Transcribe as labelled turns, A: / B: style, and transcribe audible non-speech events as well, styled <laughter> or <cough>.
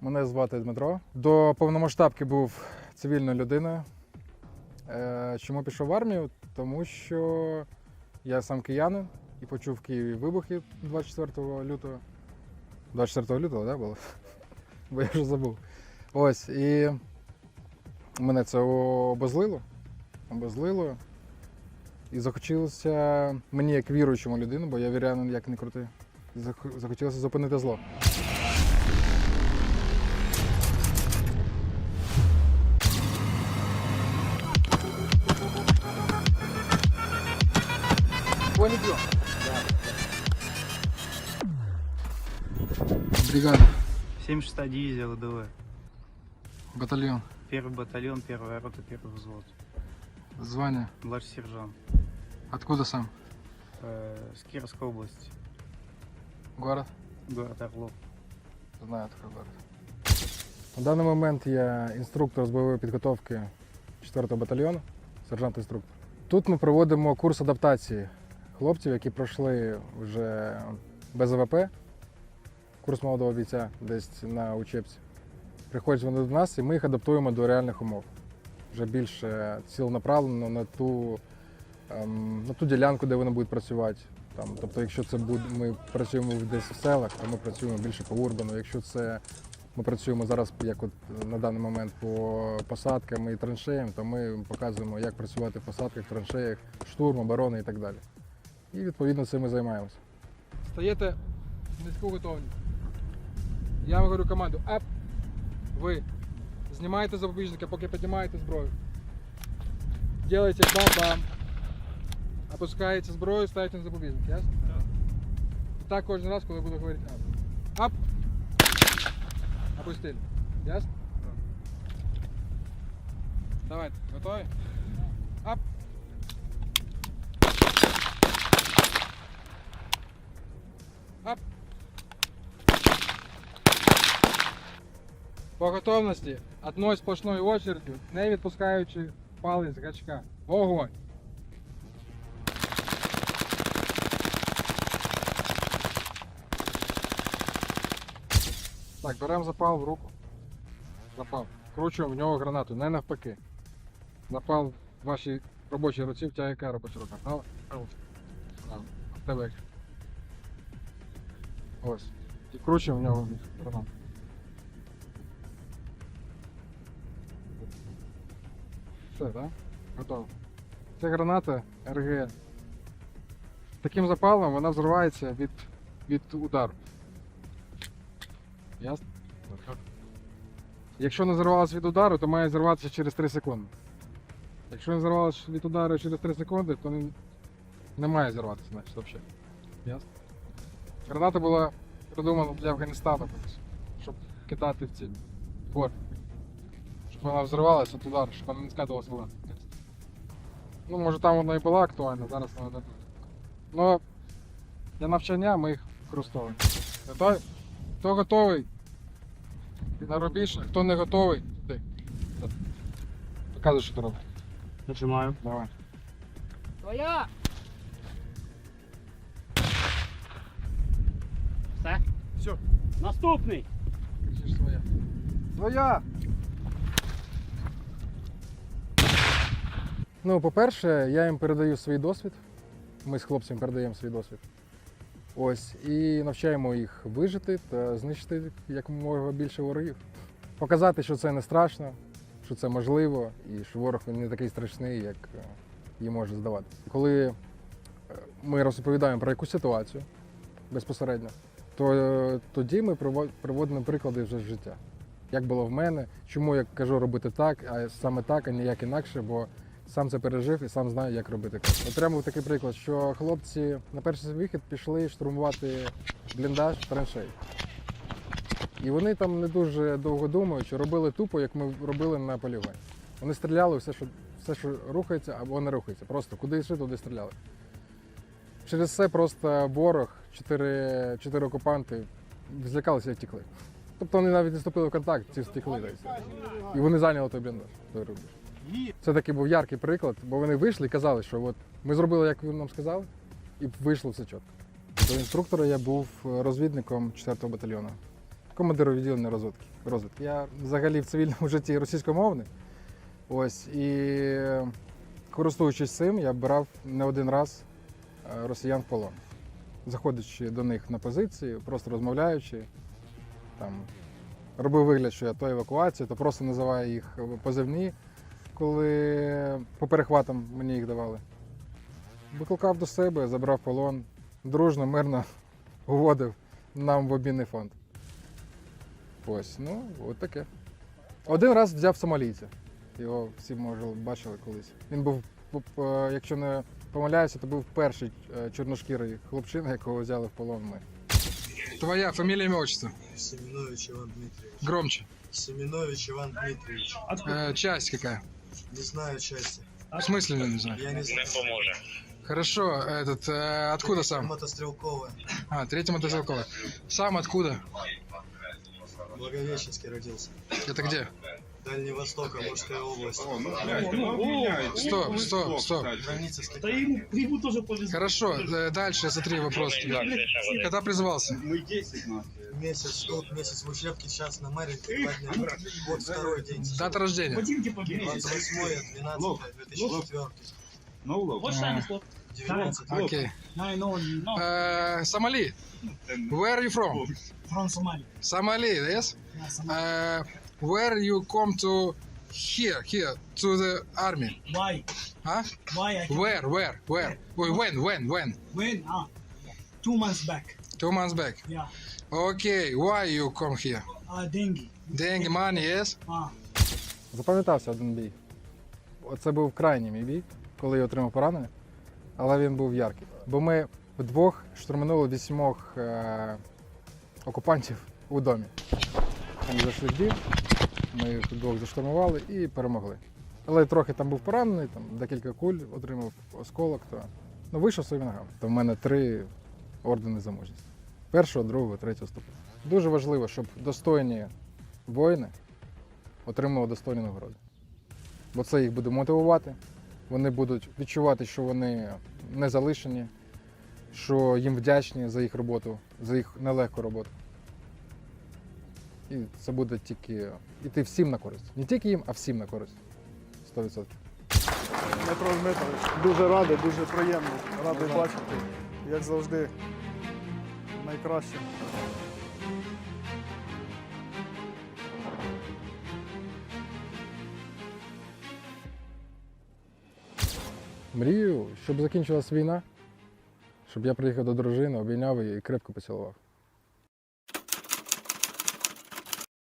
A: Мене звати Дмитро. До повномасштабки був цивільною людиною. Е, Чому пішов в армію? Тому що я сам киянин і почув в Києві вибухи 24 лютого. 24 лютого, так, да, було? <laughs> Бо я вже забув. Ось, і мене це обозлило. Обозлило. І захотілося мені як віруючому людину, бо я вірянин як не крутий. Захотілося зупинити зло. Бригада,
B: 76 дивизия ВДВ.
A: батальйон,
B: Первый батальон, первая рота, первый взвод.
A: звання.
B: Младший сержант.
A: Откуда сам?
B: Э, с Кировской области.
A: Город?
B: Город Орлов.
A: Знаю такий город. На даний момент я інструктор з бойової підготовки 4-го батальйону, сержант-інструктор. Тут ми проводимо курс адаптації хлопців, які пройшли вже без АВП, курс молодого бійця десь на учебці. Приходять вони до нас і ми їх адаптуємо до реальних умов. Вже більше цілонаправлено на ту, ем, на ту ділянку, де вони будуть працювати. Там, тобто, якщо це буде, ми працюємо десь в селах, то ми працюємо більше по урбану. Якщо це ми працюємо зараз, як от на даний момент по посадкам і траншеям, то ми показуємо, як працювати в посадках, траншеях, штурм, оборони і так далі. І відповідно цим ми займаємося.
C: Стаєте низьку готовність. Я вам говорю команду ап. Ви знімаєте запобіжники, поки піднімаєте зброю. Делаете бам-бам. Опускаєте зброю, ставите на запобіжник, ясно? І так кожен раз, коли буду говорити ап. Ап. Опустили. Ясно? Давайте, готові? Ап. По готовності одною сплошною очередю, не відпускаючи палець з гачка. Вогонь! Так, беремо запал в руку. Запал. Вкручуємо в нього гранату, не навпаки. Запал в вашій робочій руці втягає яка робоча рука. Ось. І вкручуємо в нього гранату. Все, так? Готово. Це граната РГ. Таким запалом вона взривається від, від удару. Ясно? Якщо не зірвалася від удару, то має зірватися через 3 секунди. Якщо не зірвалася від удару через 3 секунди, то не, не має зірватися, значить, взагалі. Ясно? Граната була придумана для Афганістану, щоб кидати в ціль. Бор. Щоб вона взривалася від удару, щоб вона не скатувалася вона. Ну, може там вона і була актуальна, зараз вона не тут. Ну, для навчання ми їх використовуємо. Готові? Хто готовий? На рубіж, хто не готовий, ти. Показуй, що ти робиш.
B: Нажимаю.
C: Давай.
D: Твоя! Все?
C: Все.
D: Наступний!
C: Кричиш своя. Своя!
A: Ну, по-перше, я їм передаю свій досвід. Ми з хлопцями передаємо свій досвід. Ось, і навчаємо їх вижити та знищити якомога більше ворогів. Показати, що це не страшно, що це можливо, і що ворог не такий страшний, як е, їм може здаватися. Коли е, ми розповідаємо про якусь ситуацію безпосередньо, то е, тоді ми приво- приводимо приклади вже з життя. Як було в мене, чому я кажу робити так, а саме так, а ніяк інакше, бо сам це пережив і сам знаю, як робити так. Отримав такий приклад, що хлопці на перший вихід пішли штурмувати бліндаж траншей. І вони там не дуже довго думаючи, робили тупо, як ми робили на полігоні. Вони стріляли все, що, все, що рухається або не рухається. Просто куди йшли, туди стріляли. Через це просто ворог, чотири, чотири окупанти злякалися і втекли. Тобто вони навіть не вступили в контакт, ці все. І вони зайняли той бліндаж, той рубіж. Це такий був яркий приклад, бо вони вийшли і казали, що от ми зробили, як ви нам сказали, і вийшло все чітко. До інструктора я був розвідником 4-го батальйону командиру відділення розвитки. розвитки. Я взагалі в цивільному <laughs> житті російськомовний. Ось і користуючись цим, я брав не один раз е, росіян в полон. Заходячи до них на позиції, просто розмовляючи, там, робив вигляд, що я то евакуація, то просто називаю їх позивні, коли по перехватам мені їх давали. Викликав до себе, забрав полон, дружно, мирно <laughs> уводив нам в обмінний фонд. Ось, ну, от таке. Один раз взяв сомалійця. Його всі, може, бачили колись. Він був, п- якщо не помиляюся, то був перший е, чорношкірий хлопчина, якого взяли в полон ми.
C: Твоя фамилия, имя, отчество.
E: Семенович Иван Дмитриевич.
C: Громче.
E: Семенович Иван Дмитриевич.
C: Э, часть какая?
E: Не знаю части.
C: В смысле не знаю?
E: Я не знаю.
C: Хорошо, этот, э, откуда сам?
E: Мотострелковая.
C: А, третий мотострелковый. Сам откуда?
E: Благовещенский родился.
C: Это где?
E: Дальний Восток, Амурская область.
C: Стоп, стоп, стоп.
E: Граница с
F: Да
E: Китаем.
F: ему, ему тоже повезло.
C: Хорошо, э, дальше смотри вопрос. Когда призвался?
E: Месяц тут, месяц в учебке, сейчас на два дня. Вот второй день.
C: Дата рождения?
F: Ботинки побили.
E: 28 12 2004
F: Вот штаны, стоп.
E: 19
C: Окей.
F: I know, no,
C: Э, Сомали. Where are you from?
F: from Somalia.
C: Somali, yes?
F: Yeah, Somalia.
C: Uh, where you come to here, here, to the army?
F: Why?
C: Huh?
F: Why I can
C: Where, where, where? Wait, When, when, when?
F: When? Ah, two months back.
C: Two months back.
F: Yeah.
C: Okay, why you come here?
F: Uh, dengue.
C: Dengue money, yes?
F: Ah,
A: Запам'ятався один бій. Це був крайній мій бій, коли я отримав поранення, але він був яркий. Бо ми вдвох штурманули вісьмох е- окупантів у домі. Вони зайшли в дім, ми їх вдвох заштурмували і перемогли. Але трохи там був поранений, там декілька куль отримав осколок, то ну, вийшов своїми ногами. То в мене три ордени за мужність. Першого, другого, третього ступеня. Дуже важливо, щоб достойні воїни отримували достойні нагороди. Бо це їх буде мотивувати, вони будуть відчувати, що вони не залишені, що їм вдячні за їх роботу, за їх нелегку роботу. І це буде тільки йти всім на користь. Не тільки їм, а всім на користь. 100%.
G: Дмитро Дмитрович, дуже радий, дуже приємно. Радий бачити, як завжди, найкраще.
A: Мрію, щоб закінчилась війна, щоб я приїхав до дружини, обійняв її і крепко поцілував.